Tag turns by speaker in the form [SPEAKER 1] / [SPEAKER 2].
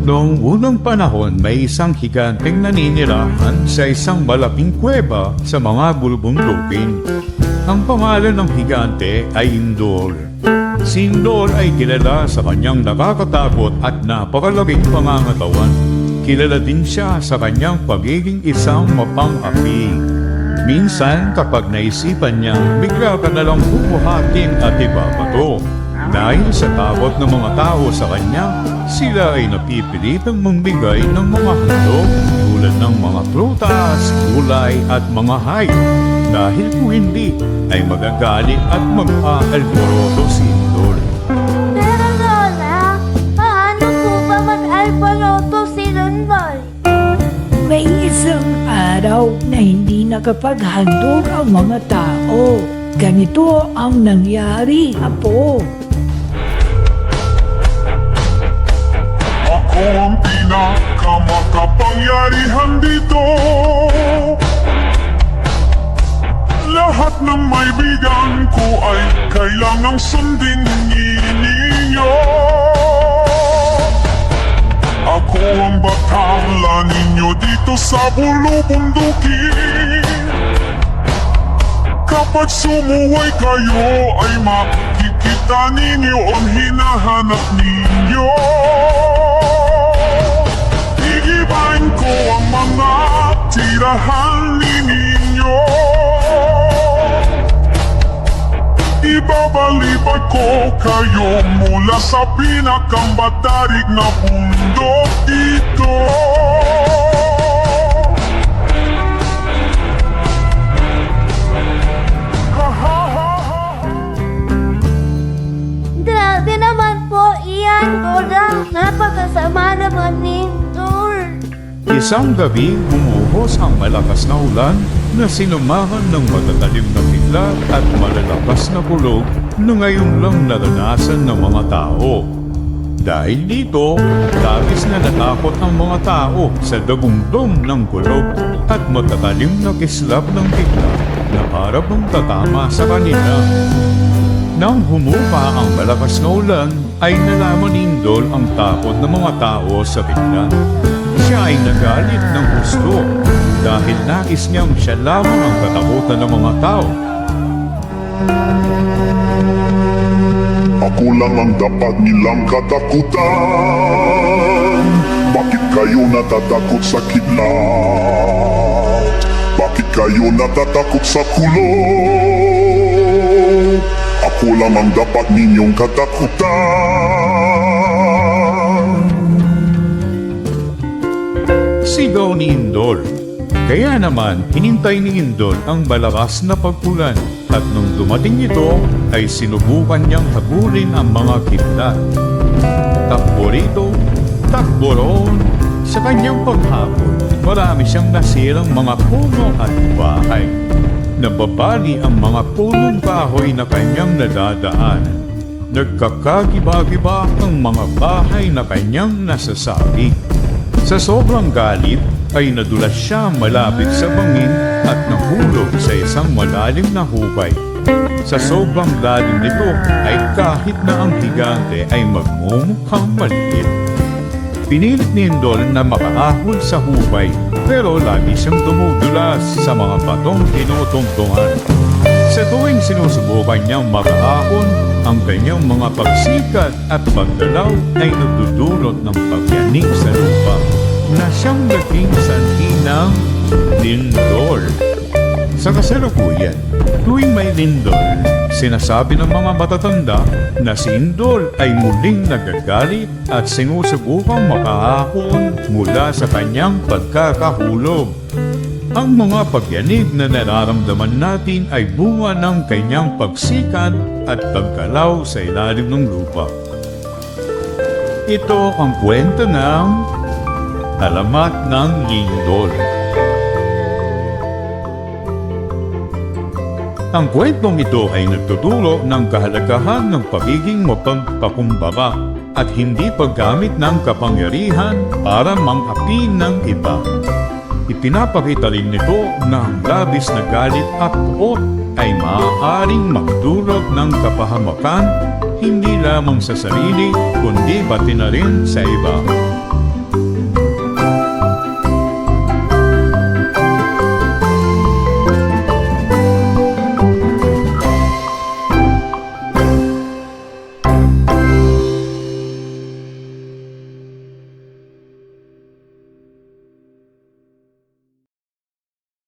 [SPEAKER 1] Noong unang panahon, may isang higanteng naninirahan sa isang malaking kuweba sa mga bulubundukin. Ang pangalan ng higante ay Indol. Si Indol ay kilala sa kanyang nakakatakot at napakalaging pangangatawan. Kilala din siya sa kanyang pagiging isang mapang-api. Minsan kapag naisipan niya, bigla ka nalang bubuhatin at ibabato. Dahil sa takot ng mga tao sa kanya, sila ay napipilitang magbigay ng mga handog tulad ng mga prutas, gulay at mga hayop. Dahil kung hindi, ay magagalit at mag-aalboroto si Indol.
[SPEAKER 2] Pero Lola, paano po ba mag-alboroto si Lundol?
[SPEAKER 3] May isang araw na hindi nakapaghandog ang mga tao. Ganito ang nangyari, Apo.
[SPEAKER 4] Pinakamakapangyarihan dito Lahat ng may bigan ko ay kailangang sundin ninyo. Ako ang batala ninyo dito sa bulubundukin Kapag sumuway kayo ay makikita ninyo ang hinahanap ninyo Ibabalibad ko kayo mula sa pinakambatarik na bundok dito
[SPEAKER 2] Grabe naman po iyan, Lola. Napakasama naman ni Lundol.
[SPEAKER 1] Isang gabi, bumuhos ang malakas na ulan na sinumahan ng matatalim na bigla at malalakas na kulog na ngayon lang naranasan ng mga tao. Dahil dito, labis na natakot ang mga tao sa dagundong ng kulog at matatalim na kislap ng bigla na para bang tatama sa kanila. Nang humupa ang malakas na ulan, ay nalaman Indol ang takot ng mga tao sa bigla. Siya ay nagalit ng gusto dahil nais niyang siya lamang ang katakutan ng mga tao.
[SPEAKER 4] Ako lang ang dapat nilang katakutan Bakit kayo natatakot sa kidlat? Bakit kayo natatakot sa kulog? Ako lang ang dapat ninyong katakutan
[SPEAKER 1] Sigaw ni Indol. Kaya naman, hinintay ni Indol ang malakas na pagpulan at nung dumating ito, ay sinubukan niyang habulin ang mga kidlat. Takbo rito, takbo roon. Sa kanyang paghabol, marami siyang nasirang mga puno at bahay. Nababali ang mga punong kahoy na kanyang nadadaanan. Nagkakagiba-giba ang mga bahay na kanyang nasasabi. Sa sobrang galit ay nadulas siya malapit sa bangin at nahulog sa isang malalim na hukay. Sa sobrang lalim nito ay kahit na ang higante ay magmumukhang maliit. Pinilit ni Indol na makaahon sa hukay pero lagi siyang dumudulas sa mga batong tinutungtungan. Sa tuwing sinusubukan niyang makaahon, ang kanyang mga pagsikat at pagdalaw ay nagdudulot ng siyang naging sanhi ng lindol. Sa kasalukuyan, tuwing may lindol, sinasabi ng mga matatanda na si Indol ay muling nagagalit at sinusubukang makaahon mula sa kanyang pagkakahulog. Ang mga pagyanig na nararamdaman natin ay bunga ng kanyang pagsikat at pagkalaw sa ilalim ng lupa. Ito ang kwento ng Alamat ng Lindol. Ang kwentong ito ay nagtuturo ng kahalagahan ng pagiging mapagpakumbaba at hindi paggamit ng kapangyarihan para mangapi ng iba. Ipinapakita rin nito na ang labis na galit at puot ay maaaring magdulot ng kapahamakan hindi lamang sa sarili kundi pati na rin sa iba.